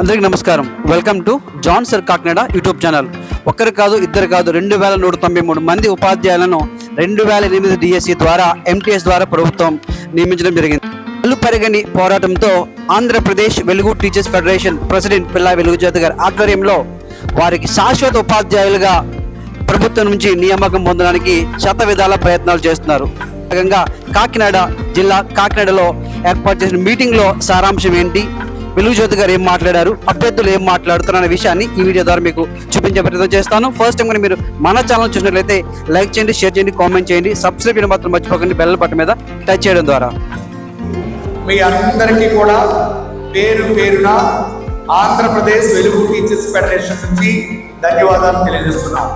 అందరికీ నమస్కారం. Welcome to John sir Kakinada YouTube channel ఒక్కరు కాదు ఇద్దరు కాదు రెండు వేల నూట తొంభై మూడు మంది ఉపాధ్యాయులను రెండు వేల ఎనిమిది డిఎస్సి ద్వారా ఎంటీఎస్ ద్వారా ప్రభుత్వం నియమించడం జరిగింది. కళ్ళు పరిగని పోరాటంతో ఆంధ్రప్రదేశ్ వెలుగు టీచర్స్ ఫెడరేషన్ ప్రెసిడెంట్ పిల్లా వెలుగుజ్యోతి గారి ఆధ్వర్యంలో వారికి శాశ్వత ఉపాధ్యాయులుగా ప్రభుత్వం నుంచి నియామకం పొందడానికి శత విధాల ప్రయత్నాలు చేస్తున్నారు. కాకినాడ జిల్లా కాకినాడలో ఏర్పాటు చేసిన మీటింగ్లో సారాంశం ఏంటి? వెలుగు జ్యోతి గారు ఏం మాట్లాడారు? అభ్యర్థులు ఏం మాట్లాడుతున్నారు విషయాన్ని ఈ వీడియో ద్వారా మీకు చూపించే ప్రయత్నం చేస్తాను. ఫస్ట్ టైం కానీ మీరు మన ఛానల్ చూసినట్లయితే లైక్ చేయండి షేర్ చేయండి కామెంట్ చేయండి. సబ్స్క్రైబ్ చేయడం మాత్రం మర్చిపోకండి. బెల్ బటన్ మీద టచ్ చేయడం ద్వారా. మీ అందరికీ కూడా పేరు పేరున ఆంధ్రప్రదేశ్ వెలుగు టీచర్స్ ఫెడరేషన్ నుంచి ధన్యవాదాలు తెలియజేస్తున్నాం.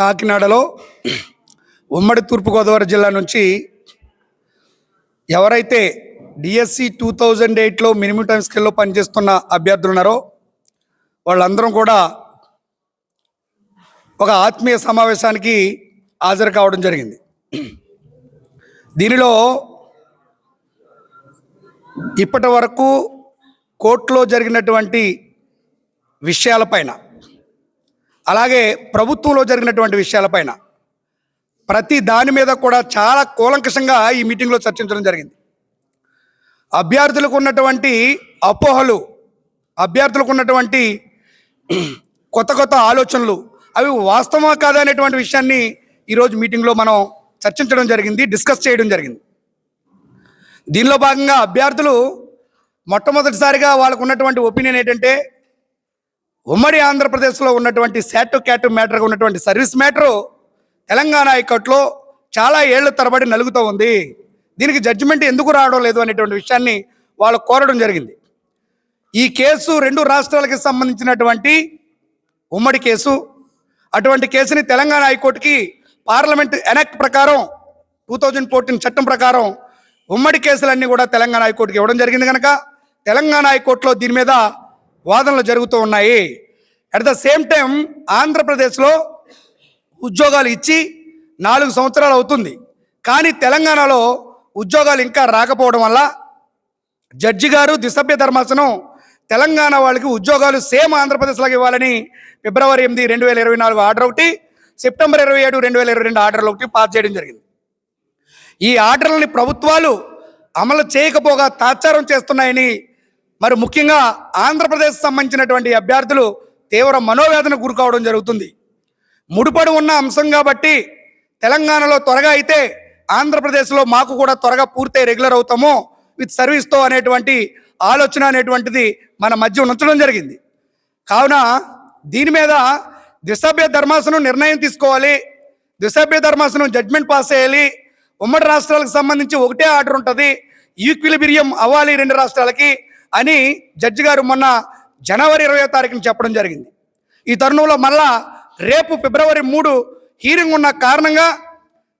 కాకినాడలో ఉమ్మడి తూర్పుగోదావరి జిల్లా నుంచి ఎవరైతే డిఎస్సి టూ థౌజండ్ ఎయిట్లో మినిమం టైం స్కిల్లో పనిచేస్తున్న అభ్యర్థులు ఉన్నారో వాళ్ళందరం కూడా ఒక ఆత్మీయ సమావేశానికి హాజరు కావడం జరిగింది. దీనిలో ఇప్పటి వరకు కోర్టులో జరిగినటువంటి విషయాలపైన అలాగే ప్రభుత్వంలో జరిగినటువంటి విషయాలపైన ప్రతి దాని మీద కూడా చాలా కూలంకషంగా ఈ మీటింగ్లో చర్చించడం జరిగింది. అభ్యర్థులకు ఉన్నటువంటి అపోహలు అభ్యర్థులకు ఉన్నటువంటి కొత్త కొత్త ఆలోచనలు అవి వాస్తవమా కాదా అనేటువంటి విషయాన్ని ఈరోజు మీటింగ్లో మనం చర్చించడం జరిగింది డిస్కస్ చేయడం జరిగింది. దీనిలో భాగంగా అభ్యర్థులు మొట్టమొదటిసారిగా వాళ్ళకు ఉన్నటువంటి ఒపీనియన్ ఏంటంటే ఉమ్మడి ఆంధ్రప్రదేశ్లో ఉన్నటువంటి శాటు క్యాటు మ్యాటర్గా ఉన్నటువంటి సర్వీస్ మ్యాటరు తెలంగాణ హైకోర్టులో చాలా ఏళ్ళ తరబడి నలుగుతూ ఉంది. దీనికి జడ్జిమెంట్ ఎందుకు రావడం లేదు అనేటువంటి విషయాన్ని వాళ్ళు కోరడం జరిగింది. ఈ కేసు రెండు రాష్ట్రాలకి సంబంధించినటువంటి ఉమ్మడి కేసు అటువంటి కేసుని తెలంగాణ హైకోర్టుకి పార్లమెంట్ ఎనెక్ట్ ప్రకారం టూ థౌజండ్ ఫోర్టీన్ చట్టం ప్రకారం ఉమ్మడి కేసులన్నీ కూడా తెలంగాణ హైకోర్టుకి ఇవ్వడం జరిగింది కనుక తెలంగాణ హైకోర్టులో దీని మీద వాదనలు జరుగుతూ ఉన్నాయి. అట్ ద సేమ్ టైం ఆంధ్రప్రదేశ్లో ఉద్యోగాలు ఇచ్చి నాలుగు సంవత్సరాలు అవుతుంది. కానీ తెలంగాణలో ఉద్యోగాలు ఇంకా రాకపోవడం వల్ల జడ్జి గారు దిసభ్య ధర్మాసనం తెలంగాణ వాళ్ళకి ఉద్యోగాలు సేమ్ ఆంధ్రప్రదేశ్లోకి ఇవ్వాలని ఫిబ్రవరి ఎనిమిది రెండు వేల ఇరవై నాలుగు ఆర్డర్ ఒకటి సెప్టెంబర్ ఇరవై ఏడు రెండు వేల ఇరవై రెండు ఆర్డర్లు ఒకటి పాస్ చేయడం జరిగింది. ఈ ఆర్డర్లని ప్రభుత్వాలు అమలు చేయకపోగా తాత్సారం చేస్తున్నాయని మరి ముఖ్యంగా ఆంధ్రప్రదేశ్ సంబంధించినటువంటి అభ్యర్థులు తీవ్ర మనోవేదన గురికావడం జరుగుతుంది. ముడిపడి ఉన్న అంశం కాబట్టి తెలంగాణలో త్వరగా అయితే ఆంధ్రప్రదేశ్లో మాకు కూడా త్వరగా పూర్తయి రెగ్యులర్ అవుతాము విత్ సర్వీస్తో అనేటువంటి ఆలోచన అనేటువంటిది మన మధ్య ఉంచడం జరిగింది. కావున దీని మీద ద్విసభ్య ధర్మాసనం నిర్ణయం తీసుకోవాలి. ద్విసభ్య ధర్మాసనం జడ్మెంట్ పాస్ చేయాలి. ఉమ్మడి రాష్ట్రాలకు సంబంధించి ఒకటే ఆర్డర్ ఉంటుంది. ఈక్విలిబిరియం అవ్వాలి రెండు రాష్ట్రాలకి. అని జడ్జి గారు మొన్న జనవరి ఇరవై తారీఖున చెప్పడం జరిగింది. ఈ తరుణంలో మళ్ళా రేపు ఫిబ్రవరి మూడు హీరింగ్ ఉన్న కారణంగా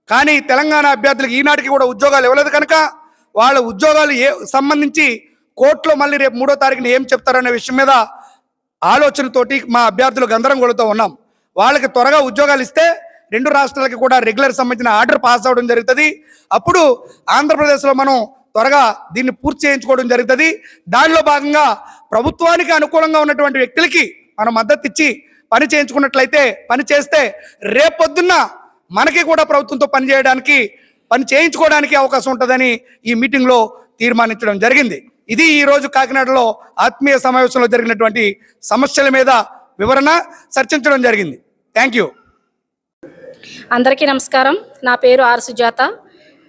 కానీ తెలంగాణ అభ్యర్థులకు ఈనాటికి కూడా ఉద్యోగాలు ఇవ్వలేదు కనుక వాళ్ళ ఉద్యోగాలు ఏ సంబంధించి కోర్టులో మళ్ళీ రేపు మూడో తారీఖున ఏం చెప్తారనే విషయం మీద ఆలోచనతోటి మా అభ్యర్థులు గందరగోళతో ఉన్నాం. వాళ్ళకి త్వరగా ఉద్యోగాలు ఇస్తే రెండు రాష్ట్రాలకి కూడా రెగ్యులర్ సంబంధించిన ఆర్డర్ పాస్ అవడం జరుగుతుంది. అప్పుడు ఆంధ్రప్రదేశ్లో మనం త్వరగా దీన్ని పూర్తి చేయించుకోవడం జరుగుతుంది. దానిలో భాగంగా ప్రభుత్వానికి అనుకూలంగా ఉన్నటువంటి వ్యక్తులకి మనం మద్దతు ఇచ్చి పని చేయించుకున్నట్లయితే పని చేస్తే రేపొద్దున్న మనకి కూడా ప్రభుత్వంతో పని చేయడానికి పని చేయించుకోవడానికి అవకాశం ఉంటుందని ఈ మీటింగ్లో తీర్మానించడం జరిగింది. ఇది ఈరోజు కాకినాడలో ఆత్మీయ సమావేశంలో జరిగినటువంటి సమస్యల మీద వివరణ చర్చించడం జరిగింది. Thank you. అందరికీ నమస్కారం. నా పేరు ఆర్ సుజాత.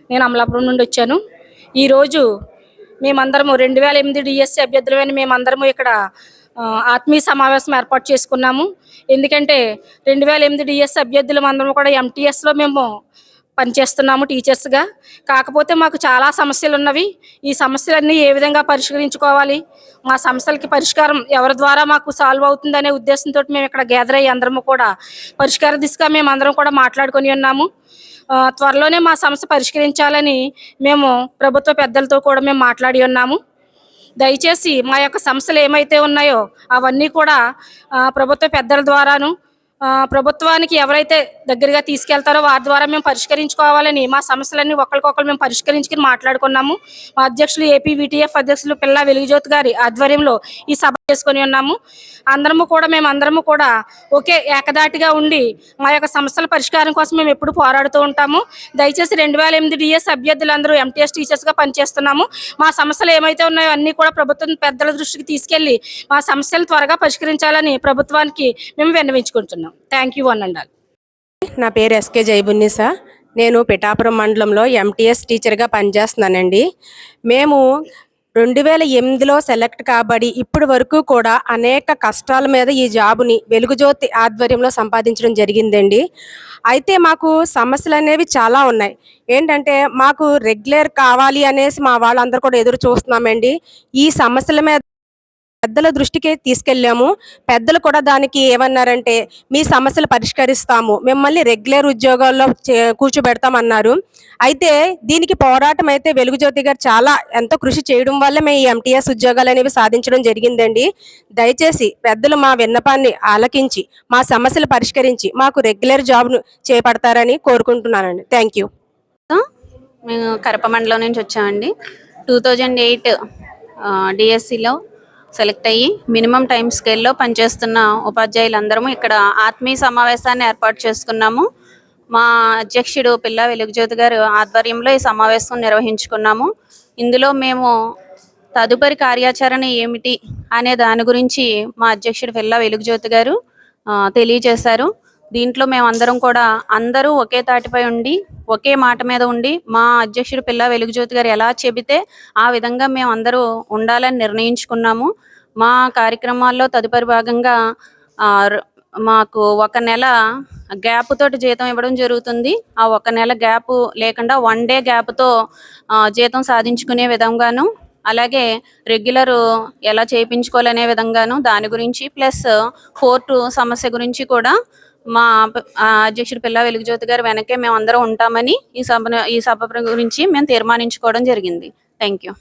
నేను అమలాపురం నుండి వచ్చాను. ఈరోజు మేమందరము రెండు వేల ఎనిమిది డిఎస్సి అభ్యర్థులమైన మేమందరము ఇక్కడ ఆత్మీయ సమావేశం ఏర్పాటు చేసుకున్నాము. ఎందుకంటే రెండు వేల ఎనిమిది డిఎస్సి అభ్యర్థులు అందరం కూడా ఎంటీఎస్లో మేము పనిచేస్తున్నాము టీచర్స్గా. కాకపోతే మాకు చాలా సమస్యలు ఉన్నవి ఈ సమస్యలన్నీ ఏ విధంగా పరిష్కరించుకోవాలి? మా సమస్యలకి పరిష్కారం ఎవరి ద్వారా మాకు సాల్వ్ అవుతుందనే ఉద్దేశంతో మేము ఇక్కడ గ్యాదర్ అయ్యి అందరము కూడా పరిష్కార దిశగా మేము అందరం కూడా మాట్లాడుకొని ఉన్నాము. త్వరలోనే మా సమస్య పరిష్కరించాలని మేము ప్రభుత్వ పెద్దలతో కూడా మేము మాట్లాడి ఉన్నాము. దయచేసి మా యొక్క సమస్యలు ఏమైతే ఉన్నాయో అవన్నీ కూడా ప్రభుత్వ పెద్దల ద్వారాను ప్రభుత్వానికి ఎవరైతే దగ్గరగా తీసుకెళ్తారో వారి ద్వారా మేము పరిష్కరించుకోవాలని మా సమస్యలన్నీ ఒకరికొకరు మేము పరిష్కరించుకుని మాట్లాడుకున్నాము. మా అధ్యక్షులు ఏపీ విటిఎఫ్ అధ్యక్షులు పిల్ల వెలుగుజ్యోతి గారి ఆధ్వర్యంలో ఈ సభ చేసుకొని ఉన్నాము. అందరము కూడా మేము అందరము కూడా ఒకే ఏకదాటిగా ఉండి మా యొక్క సమస్యల పరిష్కారం కోసం మేము ఎప్పుడు పోరాడుతూ ఉంటాము. దయచేసి రెండు వేల ఎనిమిది డిఎస్ అభ్యర్థులందరూ ఎంటీఎస్ టీచర్స్గా పనిచేస్తున్నాము. మా సమస్యలు ఏమైతే ఉన్నాయో అన్నీ కూడా ప్రభుత్వం పెద్దల దృష్టికి తీసుకెళ్ళి మా సమస్యలు త్వరగా పరిష్కరించాలని ప్రభుత్వానికి మేము విన్నవించుకుంటున్నాం. థ్యాంక్ యూ అని అండ్ నా పేరు ఎస్కే జైబున్నిసా. నేను పిఠాపురం మండలంలో ఎంటీఎస్ టీచర్గా పనిచేస్తున్నానండి. మేము రెండు వేల ఎనిమిదిలో సెలెక్ట్ కాబడి ఇప్పటి వరకు కూడా అనేక కష్టాల మీద ఈ జాబుని వెలుగుజ్యోతి ఆధ్వర్యంలో సంపాదించడం జరిగిందండి. అయితే మాకు సమస్యలు అనేవి చాలా ఉన్నాయి. ఏంటంటే మాకు రెగ్యులర్ కావాలి అనేసి మా వాళ్ళందరూ కూడా ఎదురు చూస్తున్నామండి. ఈ సమస్యల మీద పెద్దల దృష్టికి తీసుకెళ్ళాము. పెద్దలు కూడా దానికి ఏమన్నారంటే మీ సమస్యలు పరిష్కరిస్తాము. మిమ్మల్ని రెగ్యులర్ ఉద్యోగాల్లో చే- కూర్చోబెడతామన్నారు. అయితే దీనికి పోరాటం అయితే వెలుగుజ్యోతి గారు చాలా ఎంతో కృషి చేయడం వల్ల మేము ఈ ఎంటీఎస్ ఉద్యోగాలు అనేవి సాధించడం జరిగిందండి. దయచేసి పెద్దలు మా విన్నపాన్ని ఆలకించి మా సమస్యలు పరిష్కరించి మాకు రెగ్యులర్ జాబ్ను చేపడతారని కోరుకుంటున్నానండి. Thank you. మేము కరప మండలం నుంచి వచ్చామండి. టూ థౌజండ్ ఎయిట్ డిఎస్సిలో సెలెక్ట్ అయ్యి మినిమం టైం స్కేల్లో పనిచేస్తున్న ఉపాధ్యాయులందరము ఇక్కడ ఆత్మీయ సమావేశాన్ని ఏర్పాటు చేసుకున్నాము. మా అధ్యక్షుడు పిల్ల వెలుగుజ్యోతి గారు ఆధ్వర్యంలో ఈ సమావేశం నిర్వహించుకున్నాము. ఇందులో మేము తదుపరి కార్యాచరణ ఏమిటి అనే దాని గురించి మా అధ్యక్షుడు పిల్ల వెలుగుజ్యోతి గారు తెలియజేశారు. దీంట్లో మేమందరం కూడా అందరూ ఒకే తాటిపై ఉండి ఒకే మాట మీద ఉండి మా అధ్యక్షుడు పిల్ల వెలుగుజ్యోతి గారు ఎలా చెబితే ఆ విధంగా మేము అందరూ ఉండాలని నిర్ణయించుకున్నాము. మా కార్యక్రమాల్లో తదుపరి భాగంగా మాకు ఒక నెల గ్యాప్ తోటి జీతం ఇవ్వడం జరుగుతుంది. ఆ ఒక నెల గ్యాప్ లేకుండా వన్ డే గ్యాప్తో జీతం సాధించుకునే విధంగాను అలాగే రెగ్యులర్ ఎలా చేయించుకోవాలనే విధంగాను దాని గురించి ప్లస్ కోర్టు సమస్య గురించి కూడా మా అధ్యక్షుడు పిల్ల వెలుగుజ్యోతి గారు వెనకే మేము అందరం ఉంటామని ఈ సభ ఈ సభ గురించి మేము తీర్మానించుకోవడం జరిగింది. Thank you